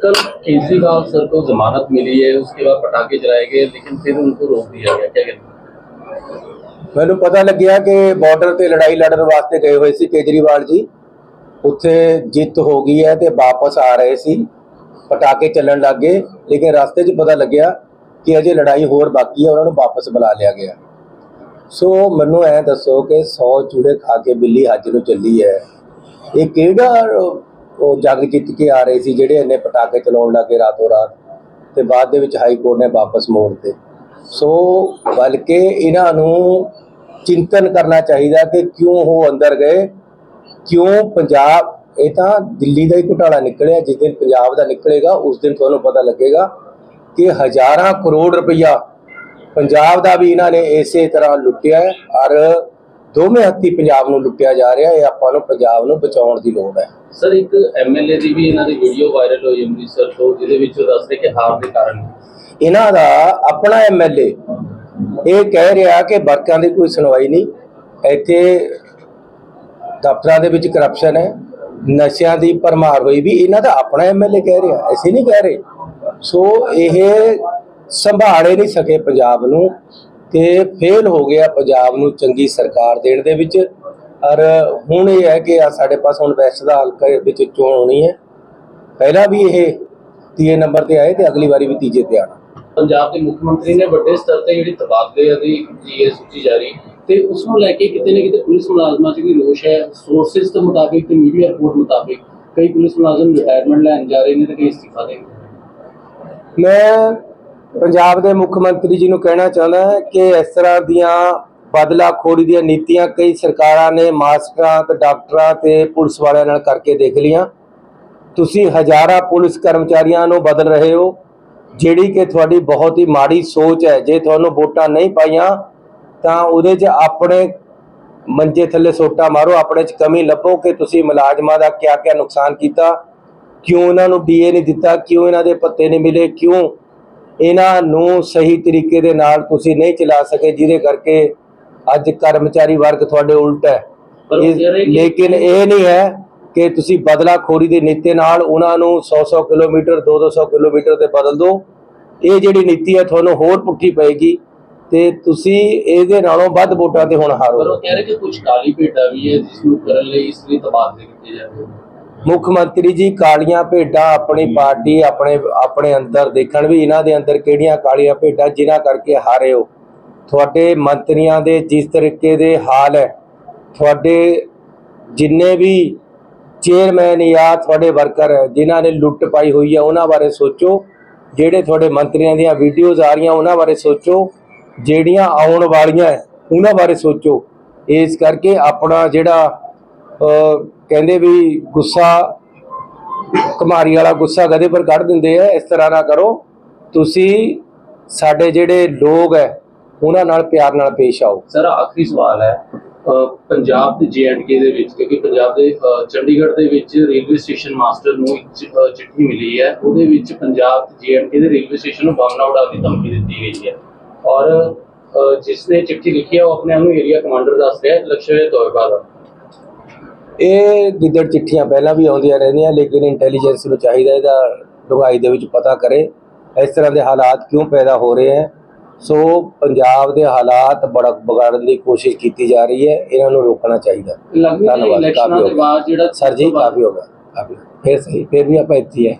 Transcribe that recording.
कल केजरीवाल सर को जमानत मिली है उसके बाद पटाखे जलाए गए लेकिन फिर उनको रोक दिया गया क्या कहते हैं ਮੈਨੂੰ ਪਤਾ ਲੱਗਿਆ ਕਿ ਬਾਰਡਰ ਤੇ ਲੜਾਈ ਲੜਨ ਵਾਸਤੇ ਗਏ ਹੋਏ ਸੀ ਕੇਜਰੀਵਾਲ ਜੀ ਉੱਥੇ ਜਿੱਤ ਹੋ ਗਈ ਹੈ ਤੇ ਵਾਪਸ ਆ ਰਹੇ ਸੀ ਪਟਾਕੇ ਚੱਲਣ ਲੱਗ ਗਏ ਲੇਕਿਨ ਰਸਤੇ 'ਚ ਪਤਾ ਲੱਗਿਆ ਕਿ ਅਜੇ ਲੜਾਈ ਹੋਰ ਬਾਕੀ ਹੈ ਉਹਨਾਂ ਨੂੰ ਵਾਪਸ ਬੁਲਾ ਲਿਆ ਗਿਆ ਸੋ ਮੈਨੂੰ ਐ ਦੱਸੋ ਕਿ 100 ਚੂੜੇ ਖਾ ਕੇ ਬਿੱਲੀ ਹੱਜ ਨੂੰ ਚੱਲੀ ਹੈ ਇਹ ਕਿਹੜਾ ਉਹ ਜੰਗ ਜਿੱਤ ਕੇ ਆ ਰਹੇ ਸੀ, ਜਿਹੜੇ ਇੰਨੇ ਪਟਾਕੇ ਚਲਾਉਣ ਲੱਗੇ ਰਾਤੋਂ ਰਾਤ ਤੇ ਬਾਅਦ ਦੇ ਵਿੱਚ ਹਾਈ ਕੋਰਟ ਨੇ ਵਾਪਸ ਮੋੜਤੇ ਸੋ ਬਲਕਿ ਇਹਨਾਂ ਨੂੰ ਚਿੰਤਨ ਕਰਨਾ ਚਾਹੀਦਾ ਕਿ ਕਿਉਂ ਉਹ ਅੰਦਰ ਗਏ, ਕਿਉਂ ਪੰਜਾਬ, ਇਹ ਤਾਂ ਦਿੱਲੀ ਦਾ ਹੀ ਘੁਟਾਲਾ ਨਿਕਲਿਆ, ਜਿਸ ਦਿਨ ਪੰਜਾਬ ਦਾ ਨਿਕਲੇਗਾ, ਉਸ ਦਿਨ ਤੁਹਾਨੂੰ ਪਤਾ ਲੱਗੇਗਾ ਕਿ ਹਜ਼ਾਰਾਂ ਕਰੋੜ ਰੁਪਈਆ ਪੰਜਾਬ ਦਾ ਵੀ ਇਹਨਾਂ ਨੇ ਇਸੇ ਤਰ੍ਹਾਂ ਲੁੱਟਿਆ ਔਰ ਦੋਵੇਂ ਹੱਥੀ ਪੰਜਾਬ ਨੂੰ ਲੁੱਟਿਆ ਜਾ ਰਿਹਾ ਹੈ ਆਪਾਂ ਨੂੰ ਪੰਜਾਬ ਨੂੰ ਬਚਾਉਣ ਦੀ ਲੋੜ ਹੈ। ਸਰ ਇੱਕ ਐਮਐਲਏ ਦੀ ਵੀ ਇਹਨਾਂ ਦੀ ਵੀਡੀਓ ਵਾਇਰਲ ਹੋਈ ਅੰਮ੍ਰਿਤਸਰ ਤੋਂ ਜਿਹਦੇ ਵਿੱਚ ਉਹ ਦੱਸਦੇ ਕਿ ਹਾਰ ਦੇ ਕਾਰਨ। ਇਹਨਾਂ ਦਾ ਆਪਣਾ ਐਮਐਲਏ ਇਹ ਕਹਿ ਰਿਹਾ ਕਿ ਵਰਕਾਂ ਦੀ ਕੋਈ ਸੁਣਵਾਈ ਨਹੀਂ। ਇੱਥੇ ਦਫ਼ਤਰਾਂ ਦੇ ਵਿੱਚ ਕਰਪਸ਼ਨ ਹੈ ਨਸ਼ਿਆਂ ਦੀ ਭਰਮਾਰ ਹੋਈ ਵੀ ਇਹਨਾਂ ਦਾ ਆਪਣਾ ਐਮਐਲਏ ਕਹਿ ਰਿਹਾ ਐਸੇ ਨਹੀਂ ਕਹਿ ਰਹੇ। ਸੋ ਇਹ ਸੰਭਾਲੇ ਨਹੀਂ ਸਕੇ ਪੰਜਾਬ ਨੂੰ। ਤੇ ਫੇਲ ਹੋ ਗਿਆ ਪੰਜਾਬ ਨੂੰ ਚੰਗੀ ਸਰਕਾਰ ਦੇਣ ਦੇ ਵਿੱਚ। ਔਰ ਹੁਣ ਇਹ ਹੈ ਕਿ ਆ ਸਾਡੇ ਪਾਸ ਹੁਣ ਵੈਸਟ ਦਾ ਹਲਕਾ ਵਿੱਚ ਚੋਣ ਹੋਣੀ ਹੈ। ਪਹਿਲਾਂ ਵੀ ਇਹ ਤੀਏ ਨੰਬਰ ਤੇ ਆਏ ਤੇ ਅਗਲੀ ਵਾਰੀ ਵੀ ਤੀਜੇ ਤੇ ਆਣਾ ਪੰਜਾਬ ਦੇ ਮੁੱਖ ਮੰਤਰੀ ਨੇ ਵੱਡੇ ਸਤਰ ਤੇ ਜਿਹੜੀ ਤਬਾਦਲੇ ਦੀ ਜੀ ਹੈ ਸੂਚੀ ਜਾਰੀ ਤੇ ਉਸ ਨੂੰ ਲੈ ਕੇ ਕਿਤੇ ਨਾ ਕਿਤੇ ਪੁਲਿਸ ਮੁਲਾਜ਼ਮਾਂ 'ਚ ਵੀ ਰੋਸ਼ ਹੈ। ਸੋਰਸਸ ਦੇ ਮੁਤਾਬਿਕ ਤੇ ਮੀਡੀਆ ਰਿਪੋਰਟ ਮੁਤਾਬਿਕ ਕਈ ਪੁਲਿਸ ਮੁਲਾਜ਼ਮ ਰਿਟਾਇਰਮੈਂਟ ਲੈਣ ਜਾ ਰਹੇ ਨੇ ਤੇ ਕਈ ਅਸਤੀਫਾ ਦੇ ਮੈਂ ਪੰਜਾਬ ਦੇ ਮੁੱਖ ਮੰਤਰੀ ਜੀ ਨੂੰ ਕਹਿਣਾ ਚਾਹੁੰਦਾ ਹਾਂ ਕਿ ਇਸ ਤਰ੍ਹਾਂ ਦੀਆਂ ਬਦਲਾਖੋਰੀ ਦੀਆਂ ਨੀਤੀਆਂ ਕਈ ਸਰਕਾਰਾਂ ਨੇ ਮਾਸਟਰਾਂ ਤੇ ਡਾਕਟਰਾਂ ਤੇ ਪੁਲਿਸ ਵਾਲਿਆਂ ਨਾਲ ਕਰਕੇ ਦੇਖ ਲੀਆਂ ਤੁਸੀਂ ਹਜ਼ਾਰਾਂ ਪੁਲਿਸ ਕਰਮਚਾਰੀਆਂ ਨੂੰ ਬਦਲ ਰਹੇ ਹੋ, ਜਿਹੜੀ ਕਿ ਤੁਹਾਡੀ ਬਹੁਤ ਹੀ ਮਾੜੀ ਸੋਚ ਹੈ। ਜੇ ਤੁਹਾਨੂੰ ਵੋਟਾਂ ਨਹੀਂ ਪਾਈਆਂ, ਤਾਂ ਉਹਦੇ 'ਚ ਆਪਣੇ ਮੰਜੇ ਥੱਲੇ ਸੋਟਾ ਮਾਰੋ, ਆਪਣੇ 'ਚ ਕਮੀ ਲੱਭੋ ਕਿ ਤੁਸੀਂ ਮੁਲਾਜ਼ਮਾਂ ਦਾ ਕਿਆ ਕਿਆ ਨੁਕਸਾਨ ਕੀਤਾ, ਕਿਉਂ ਇਹਨਾਂ ਨੂੰ ਡੀਏ ਨਹੀਂ ਦਿੱਤਾ, ਕਿਉਂ ਇਹਨਾਂ ਦੇ ਪੱਤੇ ਨਹੀਂ ਮਿਲੇ, ਕਿਉਂ ਇਹਨਾਂ ਨੂੰ ਸਹੀ ਤਰੀਕੇ ਦੇ ਨਾਲ ਤੁਸੀਂ ਨਹੀਂ ਚਲਾ ਸਕੇ ਜਿਹਦੇ ਕਰਕੇ ਅੱਜ ਕਰਮਚਾਰੀ ਵਰਗ ਤੁਹਾਡੇ ਉਲਟ ਹੈ। ਪਰ ਲੇਕਿਨ ਇਹ ਨਹੀਂ ਹੈ ਕਿ ਤੁਸੀਂ ਬਦਲਾਖੋਰੀ ਦੇ ਨੀਤੀ ਨਾਲ ਉਹਨਾਂ ਨੂੰ 100-100 ਕਿਲੋਮੀਟਰ 2-200 ਕਿਲੋਮੀਟਰ ਤੇ ਬਦਲ ਦਿਓ। ਇਹ ਜਿਹੜੀ ਨੀਤੀ ਹੈ ਤੁਹਾਨੂੰ ਹੋਰ ਪੁੱਠੀ ਪਏਗੀ ਤੇ ਤੁਸੀਂ ਇਹਦੇ ਨਾਲੋਂ ਵੱਧ ਵੋਟਾਂ ਤੇ ਹੁਣ ਪਰ ਹਾਰੋ ਉਹ ਕਹਿ ਰਹੇ ਕਿ ਕੁਝ ਕਾਲੀ ਭੇਟਾ ਵੀ ਹੈ ਜਿਸ ਨੂੰ ਕਰਨ ਲਈ ਇਸ ਲਈ ਤਬਾਦਲੇ ਕੀਤੇ ਜਾਂਦੇ ਨੇ। ਮੁੱਖ ਮੰਤਰੀ ਜੀ ਕਾਲੀਆਂ ਭੇਡਾਂ ਆਪਣੀ ਪਾਰਟੀ ਆਪਣੇ ਆਪਣੇ ਅੰਦਰ ਦੇਖਣ ਵੀ ਇਹਨਾਂ ਦੇ ਅੰਦਰ ਕਿਹੜੀਆਂ ਕਾਲੀਆਂ ਭੇਡਾਂ ਜਿਨ੍ਹਾਂ ਕਰਕੇ ਹਾਰੇ ਹੋ। ਤੁਹਾਡੇ ਮੰਤਰੀਆਂ ਦੇ ਜਿਸ ਤਰੀਕੇ ਦੇ ਹਾਲ ਹੈ ਤੁਹਾਡੇ ਜਿੰਨੇ ਵੀ ਚੇਅਰਮੈਨ ਜਾਂ ਤੁਹਾਡੇ ਵਰਕਰ ਜਿਨ੍ਹਾਂ ਨੇ ਲੁੱਟ ਪਾਈ ਹੋਈ ਹੈ ਉਹਨਾਂ ਬਾਰੇ ਸੋਚੋ। ਜਿਹੜੇ ਤੁਹਾਡੇ ਮੰਤਰੀਆਂ ਦੀਆਂ ਵੀਡੀਓਜ਼ ਆ ਰਹੀਆਂ ਉਹਨਾਂ ਬਾਰੇ ਸੋਚੋ। ਜਿਹੜੀਆਂ ਆਉਣ ਵਾਲੀਆਂ ਉਹਨਾਂ ਬਾਰੇ ਸੋਚੋ। ਇਸ ਕਰਕੇ ਆਪਣਾ ਜਿਹੜਾ ਕਹਿੰਦੇ ਵੀ ਗੁੱਸਾ, ਕੁਮਾਰੀ ਵਾਲਾ ਗੁੱਸਾ ਗਧੇ ਪਰ ਕੱਢ ਦਿੰਦੇ ਆ, ਇਸ ਤਰ੍ਹਾਂ ਨਾ ਕਰੋ। ਤੁਸੀਂ ਸਾਡੇ ਜਿਹੜੇ ਲੋਕ ਹੈ ਉਹਨਾਂ ਨਾਲ ਪਿਆਰ ਨਾਲ ਪੇਸ਼ ਆਓ। ਸਰ, ਆਖਰੀ ਸਵਾਲ ਹੈ ਪੰਜਾਬ ਤੇ ਜੇਐਂਡਕੇ ਦੇ ਵਿੱਚ, ਕਿਉਂਕਿ ਪੰਜਾਬ ਦੇ ਚੰਡੀਗੜ੍ਹ ਦੇ ਵਿੱਚ ਰੇਲਵੇ ਸਟੇਸ਼ਨ ਮਾਸਟਰ ਨੂੰ ਚਿੱਠੀ ਮਿਲੀ ਹੈ ਉਹਦੇ ਵਿੱਚ ਪੰਜਾਬ ਤੇ ਜੇਐਂਡਕੇ ਦੇ ਰੇਲਵੇ ਸਟੇਸ਼ਨ ਨੂੰ ਬੰਬ ਨਾ ਉਡਾਉਣ ਦੀ ਧਮਕੀ ਦਿੱਤੀ ਗਈ ਹੈ ਔਰ ਅਹ ਜਿਸ ਨੇ ਚਿੱਠੀ ਲਿਖੀ ਹੈ ਉਹ ਆਪਣੇ ਆਪ ਨੂੰ ਏਰੀਆ ਕਮਾਂਡਰ ਦੱਸ ਰਿਹਾ ਹੈ ਲਕਸ਼ਯ ਤੋਇਬਾ ਦਾ ਇਹ ਗਿੱਦੜ ਚਿੱਠੀਆਂ ਪਹਿਲਾਂ ਵੀ ਆਉਂਦੀਆਂ ਰਹਿੰਦੀਆਂ ਲੇਕਿਨ ਇੰਟੈਲੀਜੈਂਸ ਨੂੰ ਚਾਹੀਦਾ ਇਹਦਾ ਡੂੰਘਾਈ ਦੇ ਵਿੱਚ ਪਤਾ ਕਰੇ। ਇਸ ਤਰ੍ਹਾਂ ਦੇ ਹਾਲਾਤ ਕਿਉਂ ਪੈਦਾ ਹੋ ਰਹੇ ਹੈ? ਸੋ ਪੰਜਾਬ ਦੇ ਹਾਲਾਤ ਬੜਾ ਵਿਗਾੜਨ ਦੀ ਕੋਸ਼ਿਸ਼ ਕੀਤੀ ਜਾ ਰਹੀ ਹੈ ਇਹਨਾਂ ਨੂੰ ਰੋਕਣਾ ਚਾਹੀਦਾ। ਧੰਨਵਾਦ, ਕਾਫੀ ਹੋ ਜਿਹੜਾ ਸਰ ਜੀ ਕਾਫੀ ਹੋ ਗਿਆ। ਕਾਫੀ ਫਿਰ ਸਹੀ ਫਿਰ ਵੀ ਆਪਾਂ ਇੱਥੇ ਹੈ।